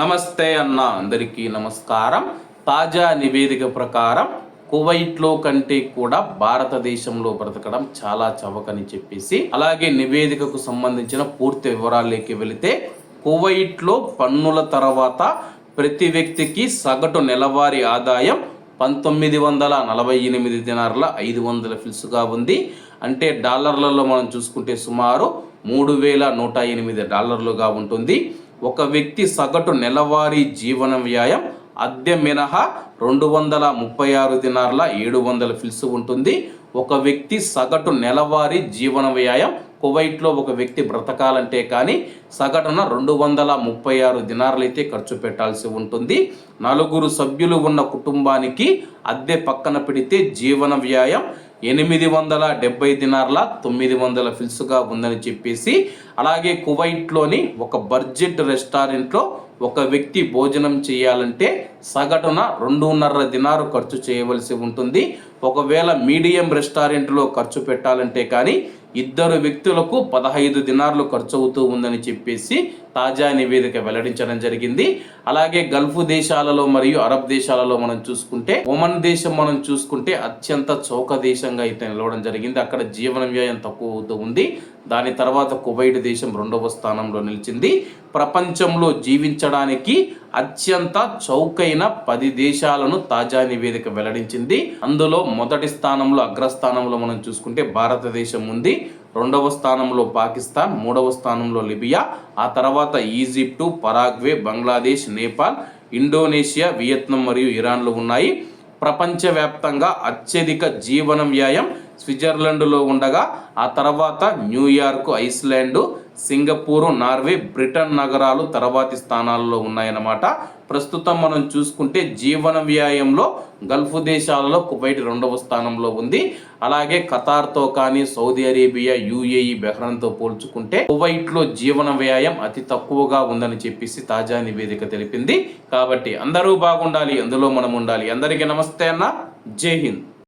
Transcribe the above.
నమస్తే అన్న అందరికీ నమస్కారం. తాజా నివేదిక ప్రకారం కువైట్లో కంటే కూడా భారతదేశంలో బ్రతకడం చాలా చవకని చెప్పేసి అలాగే నివేదికకు సంబంధించిన పూర్తి వివరాల్లోకి వెళితే కువైట్లో పన్నుల తర్వాత ప్రతి వ్యక్తికి సగటు నెలవారి ఆదాయం పంతొమ్మిది వందల నలభై ఎనిమిది దినార్ల ఐదు వందల ఫిల్స్గా ఉంది. అంటే డాలర్లలో మనం చూసుకుంటే సుమారు మూడు వేల నూట ఎనిమిది డాలర్లుగా ఉంటుంది. ఒక వ్యక్తి సగటు నెలవారీ జీవన వ్యాయం అద్దె మినహా రెండు వందల ముప్పై ఆరు దినార్ల ఏడు వందల ఫిల్స్ ఉంటుంది. ఒక వ్యక్తి సగటు నెలవారీ జీవన వ్యాయం కువైట్లో ఒక వ్యక్తి బ్రతకాలంటే కానీ సగటున రెండు వందల ముప్పై ఆరు దినార్లు అయితే ఖర్చు పెట్టాల్సి ఉంటుంది. నలుగురు సభ్యులు ఉన్న కుటుంబానికి అద్దె పక్కన పెడితే జీవన వ్యాయం ఎనిమిది వందల డెబ్బై దినార్ల తొమ్మిది వందల ఫిల్స్గా ఉందని చెప్పేసి అలాగే కువైట్లోని ఒక బడ్జెట్ రెస్టారెంట్లో ఒక వ్యక్తి భోజనం చేయాలంటే సగటున రెండున్నర దినారు ఖర్చు చేయవలసి ఉంటుంది. ఒకవేళ మీడియం రెస్టారెంట్లో ఖర్చు పెట్టాలంటే కానీ ఇద్దరు వ్యక్తులకు పదహైదు దినార్లు ఖర్చు అవుతూ ఉందని చెప్పేసి తాజా నివేదిక వెల్లడించడం జరిగింది. అలాగే గల్ఫ్ దేశాలలో మరియు అరబ్ దేశాలలో మనం చూసుకుంటే ఒమన్ దేశం మనం చూసుకుంటే అత్యంత చౌక దేశంగా అయితే నిలవడం జరిగింది. అక్కడ జీవన వ్యయం తక్కువ అవుతూ ఉంది. దాని తర్వాత కువైట్ దేశం రెండవ స్థానంలో నిలిచింది. ప్రపంచంలో జీవించ జీవించడానికి అత్యంత చౌకైన పది దేశాలను తాజా నివేదిక వెల్లడించింది. అందులో మొదటి స్థానంలో అగ్రస్థానంలో మనం చూసుకుంటే భారతదేశం ఉంది. రెండవ స్థానంలో పాకిస్తాన్ మూడవ స్థానంలో లిబియా ఆ తర్వాత Egypt Paraguay Bangladesh Nepal Indonesia Vietnam మరియు ఇరాన్లు ఉన్నాయి. ప్రపంచవ్యాప్తంగా అత్యధిక జీవన వ్యయం స్విట్జర్లాండ్లో ఉండగా ఆ తర్వాత New York Iceland Singapore Norway Britain నగరాలు తర్వాతి స్థానాల్లో ఉన్నాయన్నమాట. ప్రస్తుతం మనం చూసుకుంటే జీవన వ్యాయంలో గల్ఫ్ దేశాలలో కువైట్ రెండవ స్థానంలో ఉంది. అలాగే ఖతార్తో కానీ సౌదీ అరేబియా యుఏఈ బెహ్రన్తో పోల్చుకుంటే కువైట్లో జీవన వ్యయం అతి తక్కువగా ఉందని చెప్పేసి తాజా నివేదిక తెలిపింది. కాబట్టి అందరూ బాగుండాలి అందులో మనం ఉండాలి. అందరికీ నమస్తే అన్న. జై హింద్.